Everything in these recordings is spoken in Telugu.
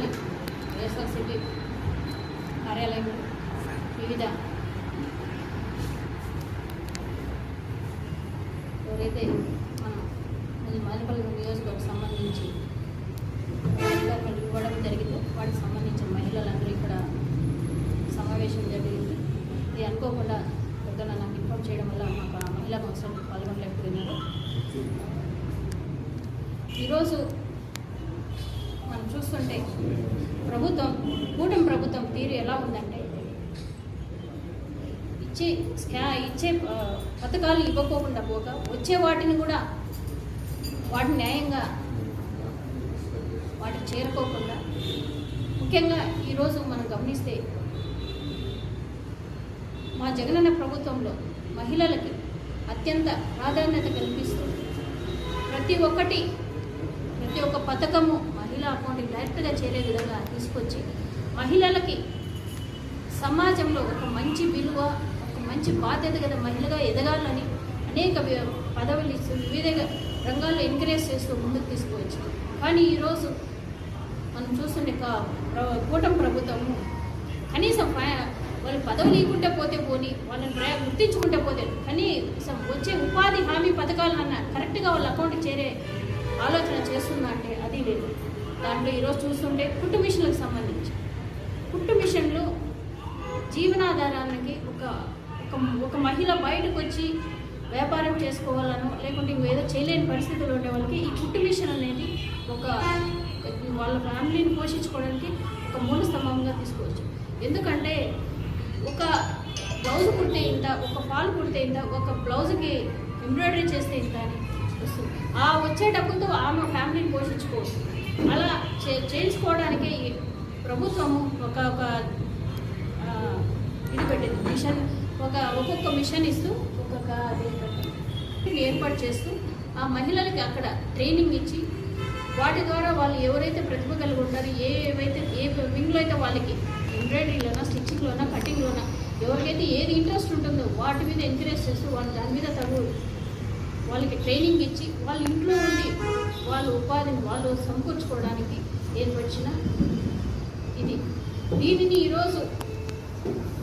తెనాలి సిటీ కార్యాలయంలో వివిధ ఎవరైతే మన మదనపల్లి నియోజకవర్గం సంబంధించి ఇవ్వడం జరిగిందో వాటికి సంబంధించిన మహిళలందరూ ఇక్కడ సమావేశం జరిగింది. ఇది అనుకోకుండా పెద్దలు నాకు ఇన్ఫామ్ చేయడం వల్ల మాకు ఆ మహిళా కౌన్సిల్ పాల్గొనలేకపోయినారు. ఈరోజు చూస్తుంటే ప్రభుత్వం కూటమి ప్రభుత్వం తీరు ఎలా ఉందంటే ఇచ్చే స్కా ఇచ్చే పథకాలు ఇవ్వకోకుండా పోక వచ్చే వాటిని కూడా వాటిని న్యాయంగా వాటికి చేరుకోకుండా ముఖ్యంగా ఈరోజు మనం గమనిస్తే మా జగనన్న ప్రభుత్వంలో మహిళలకి అత్యంత ప్రాధాన్యత కల్పిస్తూ ప్రతి ఒక్కటి ప్రతి ఒక్క పథకము మహిళా అకౌంటింగ్ డైరెక్ట్గా చేరే విధంగా తీసుకొచ్చి మహిళలకి సమాజంలో ఒక మంచి విలువ ఒక మంచి బాధ్యత గల మహిళగా ఎదగాలని అనేక పదవులు ఇస్తూ వివిధ రంగాల్లో ఎంకరేజ్ చేస్తూ ముందుకు తీసుకోవచ్చు కానీ ఈరోజు మనం చూస్తుండే కా- కూటమి ప్రభుత్వము కనీసం వాళ్ళు పదవులు ఇవ్వకుంటే పోతే పోని వాళ్ళని ప్రయా గుర్తించుకుంటే పోతే కనీసం వచ్చే ఉపాధి హామీ పథకాలన్న కరెక్ట్గా వాళ్ళ అకౌంట్ చేరే ఆలోచన చేస్తుందంటే దాంట్లో ఈరోజు చూస్తుంటే కుట్టు మిషన్లకు సంబంధించి. కుట్టు మిషన్లు జీవనాధారానికి ఒక ఒక మహిళ బయటకు వచ్చి వ్యాపారం చేసుకోవాలనో లేకుంటే ఇంకేదో చేయలేని పరిస్థితులు ఉండే వాళ్ళకి ఈ కుట్టు మిషన్ అనేది ఒక ఒక వాళ్ళ ఫ్యామిలీని పోషించుకోవడానికి ఒక మూల స్తంభంగా తీసుకోవచ్చు. ఎందుకంటే ఒక బ్లౌజ్ కుడితే ఇంత ఒక ఫాల్ కుడితే ఇంత ఒక బ్లౌజ్కి ఎంబ్రాయిడరీ చేస్తే ఇంత అని వస్తుంది. ఆ వచ్చే డబ్బుతో ఆమె ఫ్యామిలీని పోషించుకోవచ్చు. అలా చే చేయించుకోవడానికి ప్రభుత్వము ఒక ఒక ఇది పెట్టింది. మిషన్ ఒక ఒక్కొక్క మిషన్ ఇస్తూ ఒక్కొక్క ఏర్పాటు చేస్తూ ఆ మహిళలకి అక్కడ ట్రైనింగ్ ఇచ్చి వాటి ద్వారా వాళ్ళు ఎవరైతే ప్రతిభ కలిగి ఉంటారో ఏవైతే ఏ వింగ్లో అయితే వాళ్ళకి ఎంబ్రాయిడరీలోనా స్టిచ్చింగ్లోనా కటింగ్లోనా ఎవరికైతే ఏది ఇంట్రెస్ట్ ఉంటుందో వాటి మీద ఎంకరేజ్ చేస్తూ వాళ్ళు దాని మీద తగు వాళ్ళకి ట్రైనింగ్ ఇచ్చి వాళ్ళ ఇంట్లో ఉండి వాళ్ళ ఉపాధిని వాళ్ళు సమకూర్చుకోవడానికి ఏర్పరిచిన ఇది. దీనిని ఈరోజు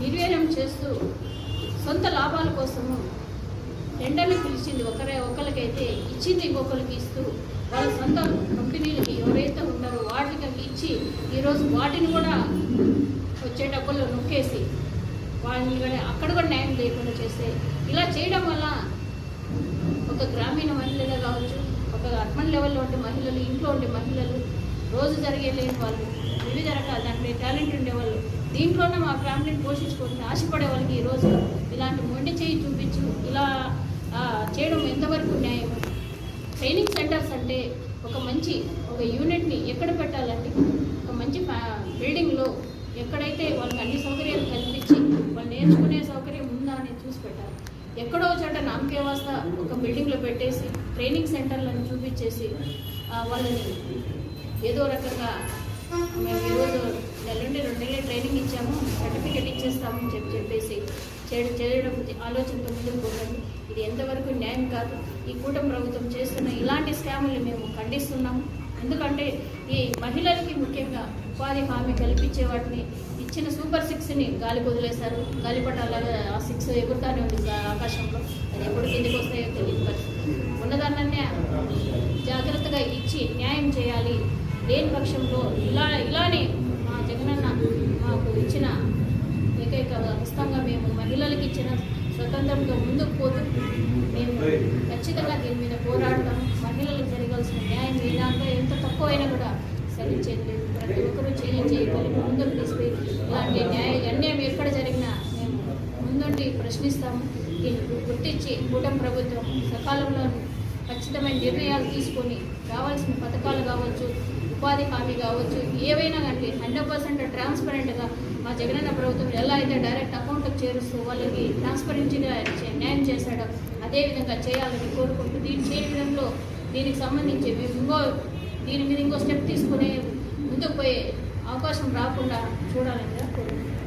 నిర్వీర్యం చేస్తూ సొంత లాభాల కోసము టెండర్లు పిలిచింది ఒకరే ఒకరికైతే ఇచ్చింది ఇంకొకరికి ఇస్తూ వాళ్ళ సొంత కంపెనీలకి ఎవరైతే ఉన్నారో వాటికి ఇచ్చి ఈరోజు వాటిని కూడా వచ్చే డబ్బులు నొక్కేసి వాళ్ళని కూడా అక్కడ కూడా న్యాయం లేకుండా చేస్తే ఇలా చేయడం వల్ల ఒక గ్రామీణ మహిళలే కావచ్చు ఒక అర్బన్ లెవెల్లో ఉండే మహిళలు ఇంట్లో ఉండే మహిళలు రోజు జరిగే లేని వాళ్ళు వివిధ రకాల దాంట్లో టాలెంట్ ఉండేవాళ్ళు దీంట్లోనే మా ఫ్యామిలీని పోషించుకోవాలని ఆశపడే వాళ్ళకి ఈరోజు ఇలాంటి మొండి చేయి చూపించు ఇలా చేయడం ఎంతవరకు న్యాయం? ట్రైనింగ్ సెంటర్స్ అంటే ఒక మంచి ఒక యూనిట్ని ఎక్కడ పెట్టాలంటే ఒక మంచి బిల్డింగ్లో ఎక్కడైతే వాళ్ళకి అన్ని సౌకర్యాలు కల్పించి వాళ్ళు నేర్చుకునే సౌకర్యం ఉందా అని చూసి పెట్టాలి. ఎక్కడో చోట నామకేవాస్త ఒక బిల్డింగ్లో పెట్టేసి ట్రైనింగ్ సెంటర్లను చూపించేసి వాళ్ళని ఏదో రకంగా మేము ఈరోజు నెల నుండి రెండు నెలలు ట్రైనింగ్ ఇచ్చాము సర్టిఫికేట్ ఇచ్చేస్తాము అని చెప్పి చెప్పేసి చేయడం చేయడం ఆలోచనతో ముందుకు పోకండి ఇది ఎంతవరకు న్యాయం కాదు. ఈ కూటమి ప్రభుత్వం చేస్తున్న ఇలాంటి స్కాములు మేము ఖండిస్తున్నాము. ఎందుకంటే ఈ మహిళలకి ముఖ్యంగా ఉపాధి హామీ కల్పించే వాటిని ఇచ్చిన సూపర్ సిక్స్ని గాలి వదిలేశారు గాలిపటాలాగా ఆ సిక్స్ ఎగురుతానే ఉంది ఆకాశంలో. అది ఎప్పుడు కిందికి వస్తాయో తెలియదు మరి ఉన్నదాన్నే జాగ్రత్తగా ఇచ్చి న్యాయం చేయాలి. లేని పక్షంలో ఇలా ఇలానే మా జగనన్న మాకు ఇచ్చిన ఏకైక హస్తంగా మేము మహిళలకు ఇచ్చిన స్వతంత్రంతో ముందుకు పోతూ మేము ఖచ్చితంగా దీని మీద పోరాడతాం మహిళలకు జరగాల్సిన న్యాయం ఏ ఎంత తక్కువ అయినా కూడా సరించేది ప్రతి ఒక్కరూ చేయించి చేయగలిగి ముందుకు తీసుకుని ఇలాంటి న్యాయ అన్యాయం ఎక్కడ జరిగినా మేము ముందుండి ప్రశ్నిస్తాము. దీన్ని గుర్తించి కూటమి ప్రభుత్వం సకాలంలో ఖచ్చితమైన నిర్ణయాలు తీసుకొని రావాల్సిన పథకాలు కావచ్చు ఉపాధి హామీ కావచ్చు ఏవైనా కానీ హండ్రెడ్ పర్సెంట్ ట్రాన్స్పరెంట్గా మా జగనన్న ప్రభుత్వం ఎలా అయితే డైరెక్ట్ అకౌంట్కి చేరుస్తూ వాళ్ళకి ట్రాన్స్పరెన్సీగా న్యాయం చేశాడో అదేవిధంగా చేయాలని కోరుకుంటూ దీని చేయడంలో దీనికి సంబంధించి మేము ఇంకో దీని మీద ఇంకో స్టెప్ తీసుకునే ముందుకు పోయే అవకాశం రాకుండా చూడాలని కూడా కోరుకుంటున్నాను.